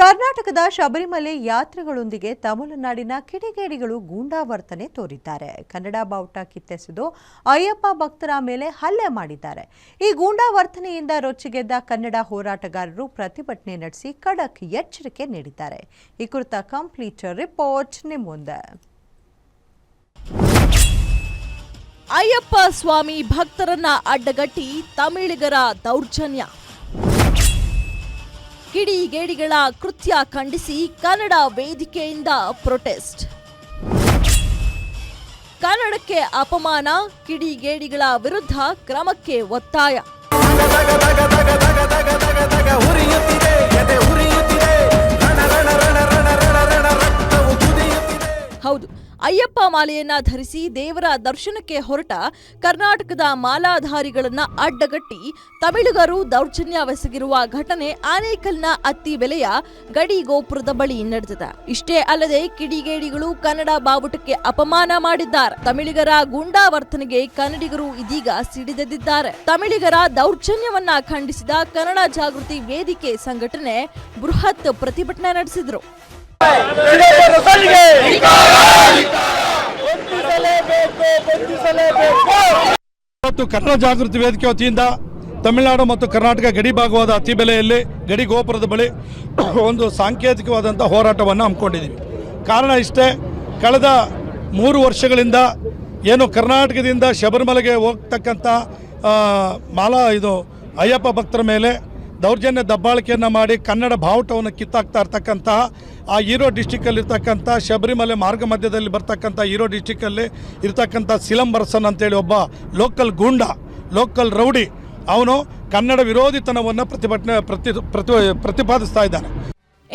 ಕರ್ನಾಟಕದ ಶಬರಿಮಲೆ ಯಾತ್ರೆಗಳೊಂದಿಗೆ ತಮಿಳುನಾಡಿನ ಕಿಡಿಗೇಡಿಗಳು ಗೂಂಡಾವರ್ತನೆ ತೋರಿದ್ದಾರೆ. ಕನ್ನಡ ಬಾವುಟ ಕಿತ್ತೆಸೆದು ಅಯ್ಯಪ್ಪ ಭಕ್ತರ ಮೇಲೆ ಹಲ್ಲೆ ಮಾಡಿದ್ದಾರೆ. ಈ ಗೂಂಡಾವರ್ತನೆಯಿಂದ ರೊಚ್ಚಿಗೆದ್ದ ಕನ್ನಡ ಹೋರಾಟಗಾರರು ಪ್ರತಿಭಟನೆ ನಡೆಸಿ ಖಡಕ್ ಎಚ್ಚರಿಕೆ ನೀಡಿದ್ದಾರೆ. ಈ ಕುರಿತ ಕಂಪ್ಲೀಟ್ ರಿಪೋರ್ಟ್ ನಿಮ್ಮುಂದೆ ಅಯ್ಯಪ್ಪ ಸ್ವಾಮಿ ಭಕ್ತರನ್ನ ಅಡ್ಡಗಟ್ಟಿ ತಮಿಳಿಗರ ದೌರ್ಜನ್ಯ. ಕಿಡಿಗೇಡಿಗಳ ಕೃತ್ಯ ಖಂಡಿಸಿ ಕನ್ನಡ ವೇದಿಕೆಯಿಂದ ಪ್ರೊಟೆಸ್ಟ್ ಕನ್ನಡಕ್ಕೆ ಅಪಮಾನ ಕಿಡಿಗೇಡಿಗಳ ವಿರುದ್ಧ ಕ್ರಮಕ್ಕೆ ಒತ್ತಾಯ ಮಾಲೆಯನ್ನ ಧರಿಸಿ ದೇವರ ದರ್ಶನಕ್ಕೆ ಹೊರಟ ಕರ್ನಾಟಕದ ಮಾಲಾಧಾರಿಗಳನ್ನ ಅಡ್ಡಗಟ್ಟಿ ತಮಿಳುಗರು ದೌರ್ಜನ್ಯವೆಸಗಿರುವ ಘಟನೆ ಆನೇಕಲ್ನ ಅತ್ತಿ ಬೆಲೆಯ ಗಡಿ ಗೋಪುರದ ಬಳಿ ನಡೆದಿದೆ ಇಷ್ಟೇ ಅಲ್ಲದೆ ಕಿಡಿಗೇಡಿಗಳು ಕನ್ನಡ ಬಾವುಟಕ್ಕೆ ಅಪಮಾನ ಮಾಡಿದ್ದಾರೆ ತಮಿಳಿಗರ ಗೂಂಡಾವರ್ತನೆಗೆ ಕನ್ನಡಿಗರು ಇದೀಗ ಸಿಡಿದೆದ್ದಿದ್ದಾರೆ ತಮಿಳಿಗರ ದೌರ್ಜನ್ಯವನ್ನ ಖಂಡಿಸಿದ ಕನ್ನಡ ಜಾಗೃತಿ ವೇದಿಕೆ ಸಂಘಟನೆ ಬೃಹತ್ ಪ್ರತಿಭಟನೆ ನಡೆಸಿದ್ರು ಇವತ್ತು ಕನ್ನಡ ಜಾಗೃತಿ ವೇದಿಕೆ ವತಿಯಿಂದ ತಮಿಳುನಾಡು ಮತ್ತು ಕರ್ನಾಟಕ ಗಡಿ ಭಾಗವಾದ ಅತಿಬೆಲೆಯಲ್ಲಿ ಗಡಿ ಗೋಪುರದ ಬಳಿ ಒಂದು ಸಾಂಕೇತಿಕವಾದಂಥ ಹೋರಾಟವನ್ನು ಹಮ್ಮಿಕೊಂಡಿದ್ದೀವಿ. ಕಾರಣ ಇಷ್ಟೇ, ಕಳೆದ ಮೂರು ವರ್ಷಗಳಿಂದ ಏನು ಕರ್ನಾಟಕದಿಂದ ಶಬರಿಮಲೆಗೆ ಹೋಗ್ತಕ್ಕಂಥ ಮಾಲಾ ಇದು ಅಯ್ಯಪ್ಪ ಭಕ್ತರ ಮೇಲೆ ದೌರ್ಜನ್ಯ ದಬ್ಬಾಳಿಕೆಯನ್ನು ಮಾಡಿ ಕನ್ನಡ ಬಾವುಟವನ್ನು ಕಿತ್ತಾಕ್ತಾ ಇರ್ತಕ್ಕಂತಹ ಆ ಈರೋ ಡಿಸ್ಟಿಕ್ಕಲ್ಲಿರ್ತಕ್ಕಂಥ ಶಬರಿಮಲೆ ಮಾರ್ಗ ಮಧ್ಯದಲ್ಲಿ ಬರ್ತಕ್ಕಂಥ ಈರೋ ಡಿಸ್ಟಿಕ್ಕಲ್ಲಿ ಇರ್ತಕ್ಕಂಥ ಸಿಲಂಬರಸನ್ ಅಂತೇಳಿ ಒಬ್ಬ ಲೋಕಲ್ ಗೂಂಡ, ಲೋಕಲ್ ರೌಡಿ. ಅವನು ಕನ್ನಡ ವಿರೋಧಿತನವನ್ನು ಪ್ರತಿಭಟನೆ ಪ್ರತಿ ಪ್ರತಿ ಪ್ರತಿಪಾದಿಸ್ತಾ ಇದ್ದಾನೆ.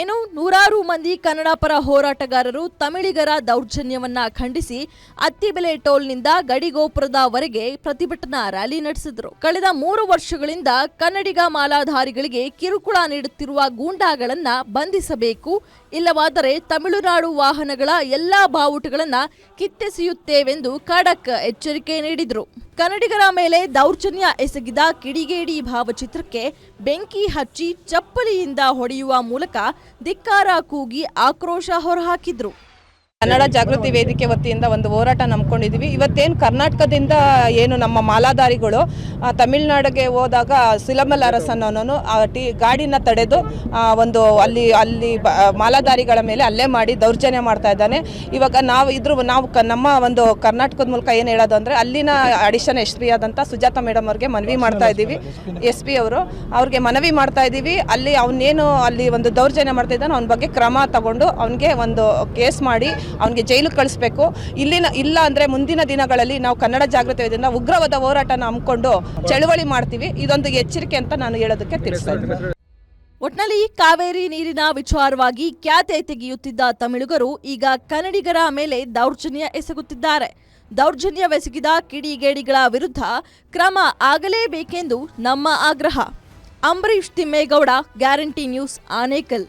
ಇನ್ನು ನೂರಾರು ಮಂದಿ ಕನ್ನಡ ಪರ ಹೋರಾಟಗಾರರು ತಮಿಳಿಗರ ದೌರ್ಜನ್ಯವನ್ನ ಖಂಡಿಸಿ ಅತ್ತಿಬೆಲೆ ಟೋಲ್ನಿಂದ ಗಡಿಗೋಪುರದವರೆಗೆ ಪ್ರತಿಭಟನಾ ರ್ಯಾಲಿ ನಡೆಸಿದರು. ಕಳೆದ ಮೂರು ವರ್ಷಗಳಿಂದ ಕನ್ನಡಿಗ ಮಾಲಾಧಾರಿಗಳಿಗೆ ಕಿರುಕುಳ ನೀಡುತ್ತಿರುವ ಗೂಂಡಾಗಳನ್ನ ಬಂಧಿಸಬೇಕು, ಇಲ್ಲವಾದರೆ ತಮಿಳುನಾಡು ವಾಹನಗಳ ಎಲ್ಲಾ ಬಾವುಟಗಳನ್ನ ಕಿತ್ತೆಸೆಯುತ್ತೇವೆಂದು ಖಡಕ್ ಎಚ್ಚರಿಕೆ ನೀಡಿದ್ರು. ಕನ್ನಡಿಗರ ಮೇಲೆ ದೌರ್ಜನ್ಯ ಎಸಗಿದ ಕಿಡಿಗೇಡಿ ಭಾವಚಿತ್ರಕ್ಕೆ ಬೆಂಕಿ ಹಚ್ಚಿ ಚಪ್ಪಲಿಯಿಂದ ಹೊಡೆಯುವ ಮೂಲಕ ಧಿಕ್ಕಾರ ಕೂಗಿ ಆಕ್ರೋಶ ಹೊರಹಾಕಿದ್ರು. ಕನ್ನಡ ಜಾಗೃತಿ ವೇದಿಕೆ ವತಿಯಿಂದ ಒಂದು ಹೋರಾಟ ನಂಬ್ಕೊಂಡಿದ್ದೀವಿ ಇವತ್ತೇನು ಕರ್ನಾಟಕದಿಂದ ಏನು ನಮ್ಮ ಮಾಲಾಧಾರಿಗಳು ತಮಿಳ್ನಾಡಿಗೆ ಹೋದಾಗ ಸಿಲಮಲ್ ಆ, ಟಿ, ಗಾಡಿನ ತಡೆದು ಒಂದು ಅಲ್ಲಿ ಅಲ್ಲಿ ಮಾಲಾಧಾರಿಗಳ ಮೇಲೆ ಅಲ್ಲೇ ಮಾಡಿ ದೌರ್ಜನ್ಯ ಮಾಡ್ತಾ ಇದ್ದಾನೆ. ಇವಾಗ ನಾವು ಇದ್ರ, ನಾವು ನಮ್ಮ ಒಂದು ಕರ್ನಾಟಕದ ಮೂಲಕ ಏನು ಹೇಳೋದು ಅಂದರೆ, ಅಲ್ಲಿನ ಅಡಿಷನ್ ಎಸ್ ಪಿ ಆದಂಥ ಸುಜಾತ ಮೇಡಮ್ ಅವ್ರಿಗೆ ಮನವಿ ಮಾಡ್ತಾ ಇದ್ದೀವಿ. ಎಸ್ ಪಿ ಅವರು ಅವ್ರಿಗೆ ಮನವಿ ಮಾಡ್ತಾ ಇದ್ದೀವಿ. ಅಲ್ಲಿ ಅವನೇನು ಅಲ್ಲಿ ಒಂದು ದೌರ್ಜನ್ಯ ಮಾಡ್ತಾ ಇದ್ದಾನೆ, ಅವನ ಬಗ್ಗೆ ಕ್ರಮ ತಗೊಂಡು ಅವನಿಗೆ ಒಂದು ಕೇಸ್ ಮಾಡಿ ಅವನಿಗೆ ಜೈಲಿಗೆ ಕಳಿಸ್ಬೇಕು. ಇಲ್ಲಿನ ಇಲ್ಲ ಅಂದರೆ ಮುಂದಿನ ದಿನಗಳಲ್ಲಿ ನಾವು ಕನ್ನಡ ಜಾಗೃತಿ ವೇದಿಕೆಯಿಂದ ಉಗ್ರವಾದ ಹೋರಾಟನ ಹಮ್ಮಿಕೊಂಡು ಚಳುವಳಿ ಮಾಡ್ತೀವಿ. ಇದೊಂದು ಎಚ್ಚರಿಕೆ ಅಂತ ನಾನು ಹೇಳೋದಕ್ಕೆ ತಿಳಿಸ್ತಾ ಇದ್ದೀನಿ. ಒಟ್ನಲ್ಲಿ ಕಾವೇರಿ ನೀರಿನ ವಿಚಾರವಾಗಿ ಖ್ಯಾತೆ ತೆಗೆಯುತ್ತಿದ್ದ ತಮಿಳುಗರು ಈಗ ಕನ್ನಡಿಗರ ಮೇಲೆ ದೌರ್ಜನ್ಯ ಎಸಗುತ್ತಿದ್ದಾರೆ. ದೌರ್ಜನ್ಯವೆಸಗಿದ ಕಿಡಿಗೇಡಿಗಳ ವಿರುದ್ಧ ಕ್ರಮ ಆಗಲೇಬೇಕೆಂದು ನಮ್ಮ ಆಗ್ರಹ. Ambareesh Thimmegowda, guarantee news, Anekal.